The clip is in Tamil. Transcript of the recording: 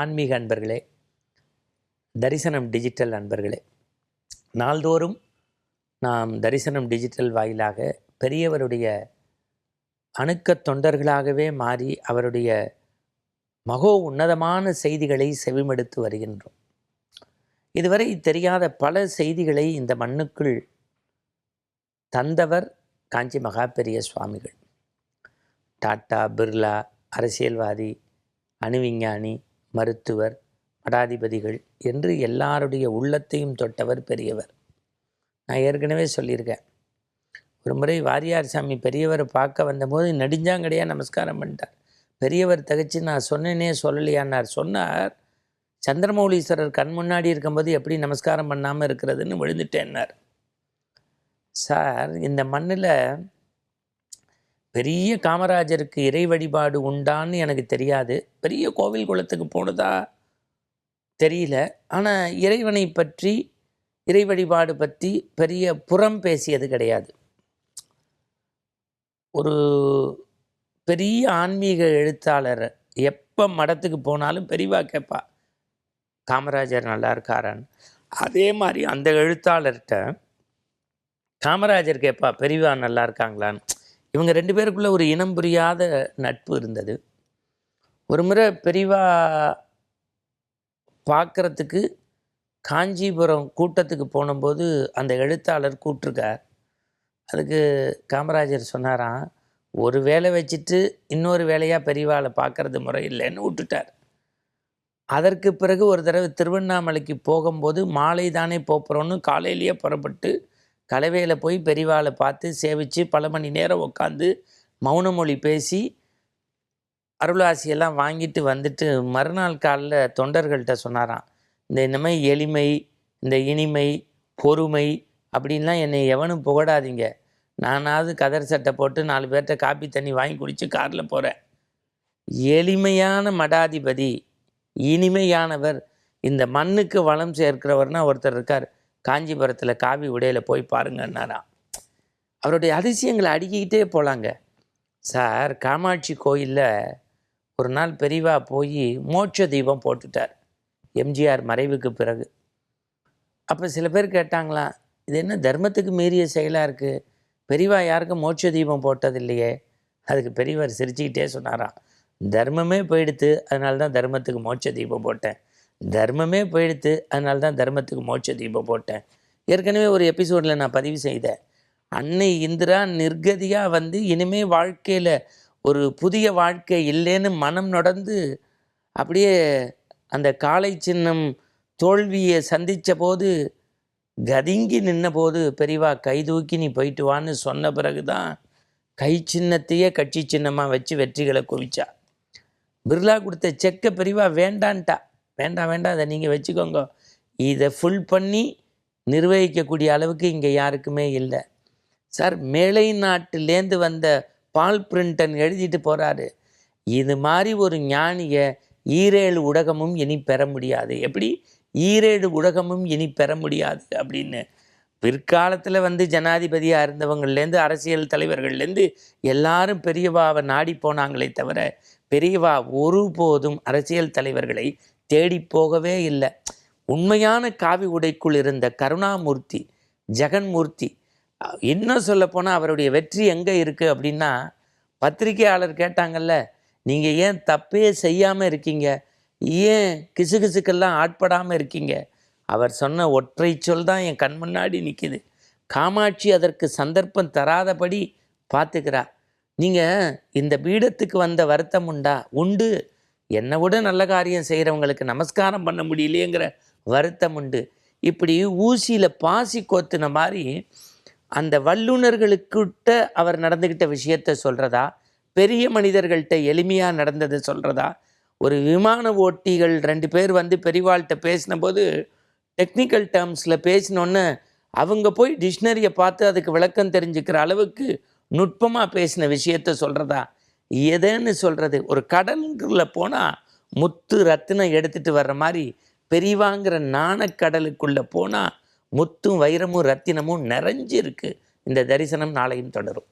ஆன்மீக அன்பர்களே தரிசனம் டிஜிட்டல் அன்பர்களே. நாள்தோறும் நாம் தரிசனம் டிஜிட்டல் வாயிலாக பெரியவருடைய அணுக்க தொண்டர்களாகவே மாறி அவருடைய மகோ உன்னதமான செய்திகளை செவிமடுத்து வருகின்றோம். இதுவரை தெரியாத பல செய்திகளை இந்த மண்ணுக்குள் தந்தவர் காஞ்சி மகா பெரிய சுவாமிகள். டாட்டா பிர்லா அரசியல்வாதி அணுவிஞ்ஞானி மருத்துவர் படாதிபதிகள் என்று எல்லாருடைய உள்ளத்தையும் தொட்டவர் பெரியவர். நான் ஏற்கனவே சொல்லியிருக்கேன். ஒரு முறை வாரியார் சாமி பெரியவரை பார்க்க வந்தபோது நெடுஞ்சாங்கடையாக நமஸ்காரம் பண்ணிட்டார். பெரியவர் தகச்சு நான் சொன்னேனே சொல்லலையானார் சொன்னார். சந்திரமௌலீஸ்வரர் கண் முன்னாடி இருக்கும்போது எப்படி நமஸ்காரம் பண்ணாமல் இருக்கிறதுன்னு விழுந்துட்டேன்னார். சார் இந்த மண்ணில் பெரிய காமராஜருக்கு இறை வழிபாடு உண்டான்னு எனக்கு தெரியாது. பெரிய கோவில் குளத்துக்கு போனதா தெரியல. ஆனால் இறைவனை பற்றி இறை வழிபாடு பற்றி பெரிய புறம் பேசியது கிடையாது. ஒரு பெரிய ஆன்மீக எழுத்தாளர் எப்போ மடத்துக்கு போனாலும் பெரியவா கேட்பா காமராஜர் நல்லா இருக்காரான்னு. அதே மாதிரி அந்த எழுத்தாளர்கிட்ட காமராஜர் கேட்பா பெரியவா நல்லா இருக்காங்களான்னு. இவங்க ரெண்டு பேருக்குள்ள ஒரு இனம் புரியாத நட்பு இருந்தது. ஒரு முறை பெரிவா பார்க்குறதுக்கு காஞ்சிபுரம் கூட்டத்துக்கு போனபோது அந்த எழுத்தாளர் கூப்பிட்ருக்கார் அதுக்கு காமராஜர் சொன்னாராம் ஒரு வேலை வச்சுட்டு இன்னொரு வேலையாக பெரியவாளை பார்க்கறது முறை இல்லைன்னு விட்டுட்டார். அதற்கு பிறகு ஒரு தடவை திருவண்ணாமலைக்கு போகும்போது மாலை தானே போகிறோன்னு காலையிலேயே புறப்பட்டு கலவையில் போய் பெரியவாளை பார்த்து சேவித்து பல மணி நேரம் உட்காந்து மௌன மொழி பேசி அருளாசியெல்லாம் வாங்கிட்டு வந்துட்டு மறுநாள் காலில் தொண்டர்கள்ட்ட சொன்னாராம் இந்த இனிமேல் எளிமை இந்த இனிமை பொறுமை அப்படின்லாம் என்னை எவனும் புகழாதீங்க நானாவது கதர் சட்டை போட்டு நாலு பேர்கிட்ட காப்பி தண்ணி வாங்கி குடித்து காரில் போகிறேன் எளிமையான மடாதிபதி இனிமையானவர். இந்த மண்ணுக்கு வளம் சேர்க்கிறவர்னா ஒருத்தர் இருக்கார். காஞ்சிபுரத்தில் காவி உடையில் போய் பாருங்கன்னாராம் அவருடைய அதிசயங்களை அடுக்கிக்கிட்டே போகலாங்க சார் காமாட்சி கோயிலில் ஒரு நாள் பெரிவா போய் மோட்ச தீபம் போட்டுட்டார். எம்ஜிஆர் மறைவுக்கு பிறகு. அப்போ சில பேர் கேட்டாங்களாம் இது என்ன தர்மத்துக்கு மீறிய செயலாக இருக்குது பெரியவா யாருக்கும் மோட்ச தீபம் போட்டது இல்லையே அதுக்கு பெரியவர் சிரிச்சுக்கிட்டே சொன்னாராம் தர்மமே போயிடுத்து அதனால தான் தர்மத்துக்கு மோட்ச தீபம் போட்டேன். தர்மமே போயிடுத்து அதனால தான் தர்மத்துக்கு மோட்ச தீபம் போட்டேன். ஏற்கனவே ஒரு எபிசோடில் நான் பதிவு செய்தேன். அன்னை இந்திரா நிர்கதியாக வந்து இனிமே வாழ்க்கையில் ஒரு புதிய வாழ்க்கை இல்லைன்னு மனம் நடந்து அப்படியே அந்த காலை சின்னம் தோல்வியை சந்தித்த போது கதிங்கி நின்னபோது பெரியவா கை தூக்கி நீ போயிட்டு வான்னு சொன்ன பிறகு தான் கை சின்னத்தையே கட்சி சின்னமாக வச்சு வெற்றிகளை குவிச்சா. பிர்லா கொடுத்த செக்கை பெரியவா வேண்டான்ட்டா. வேண்டாம் வேண்டாம் அதை நீங்கள் வச்சுக்கோங்க. இதை ஃபுல் பண்ணி நிர்வகிக்கக்கூடிய அளவுக்கு இங்கே யாருக்குமே இல்லை. சார் மேலை நாட்டிலேருந்து வந்த பால் பிரிண்டன் எழுதிட்டு போகிறாரு இது மாதிரி ஒரு ஞானியை ஈரேழு உலகமும் இனி பெற முடியாது. எப்படி? ஈரேழு உலகமும் இனி பெற முடியாது அப்படின்னு. பிற்காலத்தில் வந்து ஜனாதிபதியாக இருந்தவங்கள்லேருந்து அரசியல் தலைவர்கள்லேருந்து எல்லாரும் பெரியவாவை நாடி போனாங்களே தவிர பெரியவா ஒருபோதும் அரசியல் தலைவர்களை தேடி போகவே இல்லை. உண்மையான காவி உடைக்குள் இருந்த கருணாமூர்த்தி ஜெகன்மூர்த்தி இன்னும் சொல்லப்போனால் அவருடைய வெற்றி எங்கே இருக்குது அப்படின்னா பத்திரிகையாளர் கேட்டாங்கல்ல நீங்கள் ஏன் தப்பே செய்யாமல் இருக்கீங்க? ஏன் கிசுகிசுக்கெல்லாம் ஆட்படாமல் இருக்கீங்க? அவர் சொன்ன ஒற்றை சொல் தான் என் கண் முன்னாடி நிற்கிது காமாட்சி அதற்கு சந்தர்ப்பம் தராதபடி பார்த்துக்கிறா நீங்கள் இந்த பீடத்துக்கு வந்த வருத்தம் உண்டா? உண்டு. என்னை விட நல்ல காரியம் செய்கிறவங்களுக்கு நமஸ்காரம் பண்ண முடியலையேங்கிற வருத்தம் உண்டு. இப்படி ஊசியில் பாசி கோத்துன மாதிரி அந்த வல்லுநர்களுக்கிட்ட அவர் நடந்துக்கிட்ட விஷயத்த சொல்கிறதா பெரிய மனிதர்கள்ட்ட எளிமையாக நடந்ததை சொல்கிறதா ஒரு விமான ஓட்டிகள் ரெண்டு பேர் வந்து பெரிவாள்கிட்ட பேசின போது டெக்னிக்கல் டேர்ம்ஸில் பேசினோன்னு அவங்க போய் டிக்ஷனரியை பார்த்து அதுக்கு விளக்கம் தெரிஞ்சுக்கிற அளவுக்கு நுட்பமாக பேசின விஷயத்த சொல்கிறதா எதுன்னு சொல்கிறது ஒரு கடலுக்குள்ள போனால் முத்து ரத்தினம் எடுத்துகிட்டு வர்ற மாதிரி பெரியவாங்கிற நாணக்கடலுக்குள்ளே போனால் முத்தும் வைரமும் ரத்தினமும் நிறைஞ்சிருக்கு. இந்த தரிசனம் நாளையும் தொடரும்.